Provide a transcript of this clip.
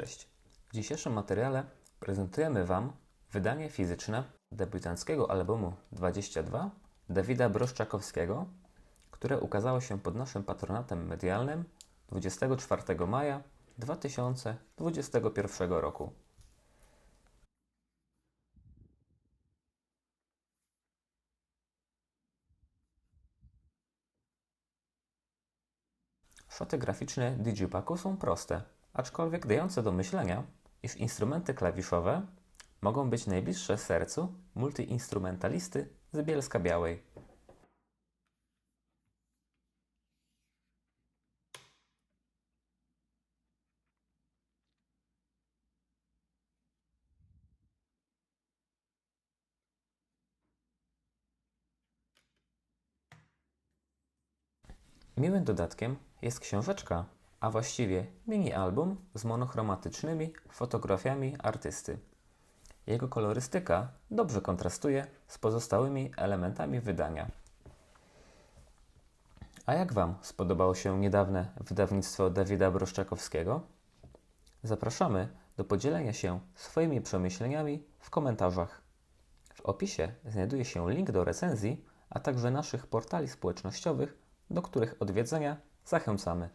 Cześć. W dzisiejszym materiale prezentujemy Wam wydanie fizyczne debiutanckiego albumu 22 Dawida Broszczakowskiego, które ukazało się pod naszym patronatem medialnym 24 maja 2021 roku. Szoty graficzne Digipacku są proste, aczkolwiek dające do myślenia, iż instrumenty klawiszowe mogą być najbliższe sercu multiinstrumentalisty z Bielska Białej. Miłym dodatkiem jest książeczka, a właściwie mini-album z monochromatycznymi fotografiami artysty. Jego kolorystyka dobrze kontrastuje z pozostałymi elementami wydania. A jak Wam spodobało się niedawne wydawnictwo Dawida Broszczakowskiego? Zapraszamy do podzielenia się swoimi przemyśleniami w komentarzach. W opisie znajduje się link do recenzji, a także naszych portali społecznościowych, do których odwiedzenia zachęcamy.